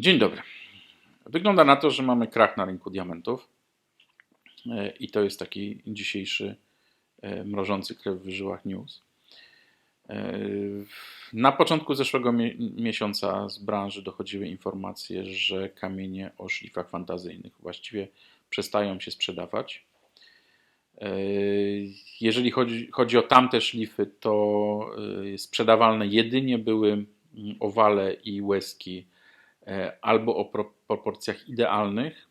Dzień dobry. Wygląda na to, że mamy krach na rynku diamentów e, i to jest taki dzisiejszy e, mrożący krew w żyłach news. E, na początku zeszłego miesiąca z branży dochodziły informacje, że kamienie o szlifach fantazyjnych właściwie przestają się sprzedawać. Jeżeli chodzi, chodzi o tamte szlify, to sprzedawalne jedynie były mm, owale i łezki albo o proporcjach idealnych,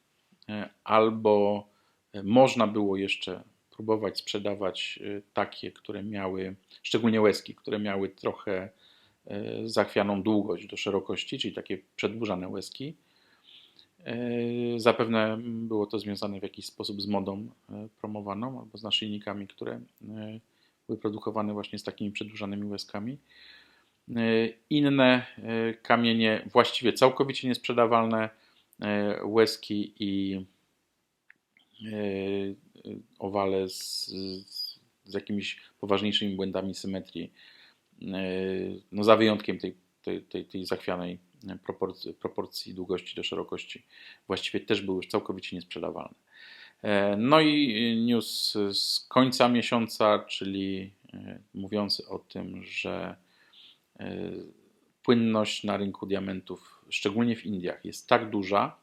e, albo e, można było jeszcze próbować sprzedawać takie, które miały, szczególnie łezki, które miały trochę zachwianą długość do szerokości, czyli takie przedłużane łezki. Zapewne było to związane w jakiś sposób z modą promowaną albo z naszyjnikami, które były produkowane właśnie z takimi przedłużanymi łezkami. E, inne e, kamienie właściwie całkowicie niesprzedawalne, e, łezki i owale z, z jakimiś poważniejszymi błędami symetrii, no za wyjątkiem tej, tej, tej, tej zachwianej proporcji, proporcji długości do szerokości, właściwie też były już całkowicie niesprzedawalne. No i news z końca miesiąca, czyli mówiący o tym, że płynność na rynku diamentów, szczególnie w Indiach, jest tak duża,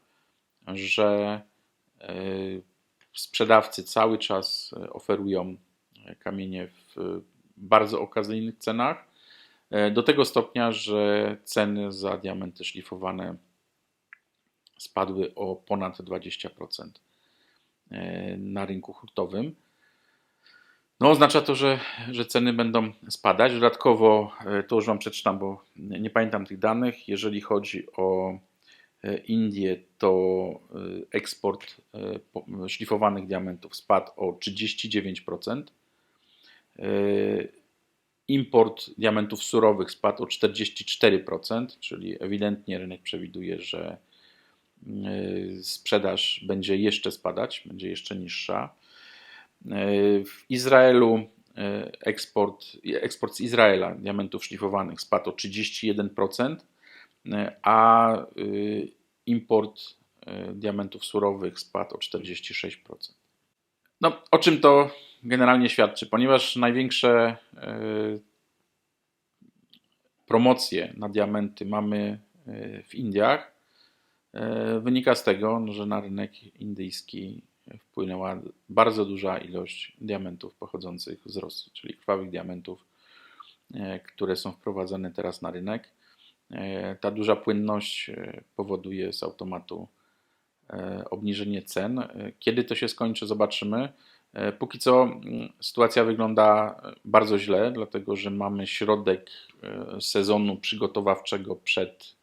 że e, sprzedawcy cały czas e, oferują kamienie w bardzo okazyjnych cenach. Do tego stopnia, że ceny za diamenty szlifowane spadły o ponad 20% na rynku hurtowym. No, oznacza to, że, że ceny będą spadać. Dodatkowo, e, to już Wam przeczytam, bo nie pamiętam tych danych. Jeżeli chodzi o e, Indię, to e, eksport szlifowanych diamentów spadł o 39%. Import diamentów surowych spadł o 44%, czyli ewidentnie rynek przewiduje, że sprzedaż będzie jeszcze spadać, będzie jeszcze niższa. W Izraelu e, eksport, eksport z Izraela diamentów szlifowanych spadł o 31%, e, a import diamentów surowych spadł o 46%. No, o czym to generalnie świadczy? Ponieważ największe promocje na diamenty mamy w Indiach, wynika z tego, że na rynek indyjski wpłynęła bardzo duża ilość diamentów pochodzących z Rosji, czyli krwawych diamentów, e, które są wprowadzane teraz na rynek. E, ta duża płynność e, powoduje z automatu obniżenie cen. Kiedy to się skończy, zobaczymy. Póki co sytuacja wygląda bardzo źle, dlatego że mamy środek sezonu przygotowawczego przed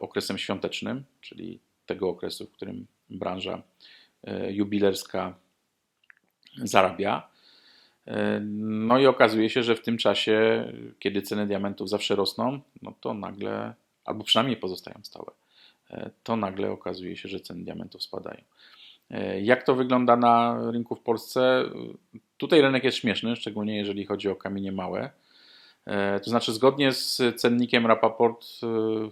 okresem świątecznym, czyli tego okresu, w którym branża jubilerska zarabia. E, no i okazuje się, że w tym czasie, kiedy ceny diamentów zawsze rosną, no to nagle, albo przynajmniej pozostają stałe, e, to nagle okazuje się, że ceny diamentów spadają. Jak to wygląda na rynku w Polsce? Tutaj rynek jest śmieszny, szczególnie jeżeli chodzi o kamienie małe. To znaczy, zgodnie z cennikiem Rapaport,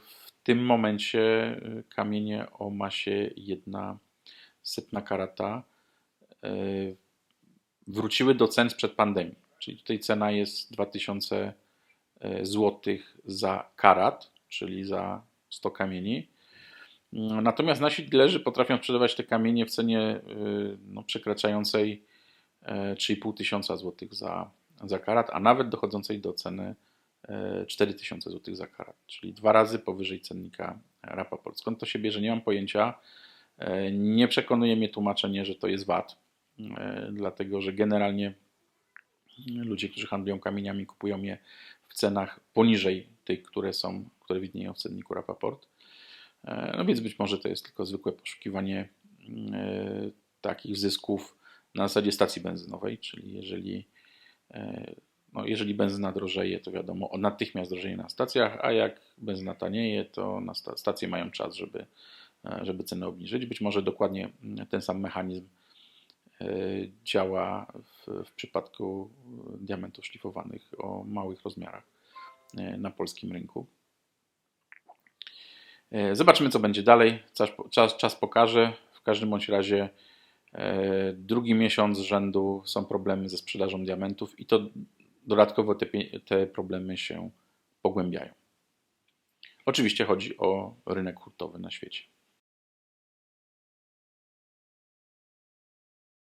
w tym momencie kamienie o masie 1 setna karata e, wróciły do cen sprzed pandemii. Czyli tutaj cena jest 2000 e, zł za karat, czyli za 100 kamieni. Natomiast nasi dilerzy potrafią sprzedawać te kamienie w cenie e, no, przekraczającej 3,5 tysiąca złotych za, za karat, a nawet dochodzącej do ceny 4000 zł za karat, czyli dwa razy powyżej cennika Rapaport. Skąd to się bierze, nie mam pojęcia. E, nie przekonuje mnie tłumaczenie, że to jest VAT, e, dlatego że generalnie ludzie, którzy handlują kamieniami, kupują je w cenach poniżej tych, które są, które widnieją w cenniku Rapaport. E, no więc być może to jest tylko zwykłe poszukiwanie takich zysków na zasadzie stacji benzynowej, czyli jeżeli, no jeżeli benzyna drożeje, to wiadomo, natychmiast drożeje na stacjach, a jak benzyna tanieje, to na stacje mają czas, żeby żeby cenę obniżyć. Być może dokładnie ten sam mechanizm e, działa w, w przypadku diamentów szlifowanych o małych rozmiarach e, na polskim rynku. E, Zobaczymy, co będzie dalej. Czas, czas, czas pokaże. W każdym bądź razie e, drugi miesiąc rzędu są problemy ze sprzedażą diamentów i to dodatkowo te, te problemy się pogłębiają. Oczywiście chodzi o rynek hurtowy na świecie.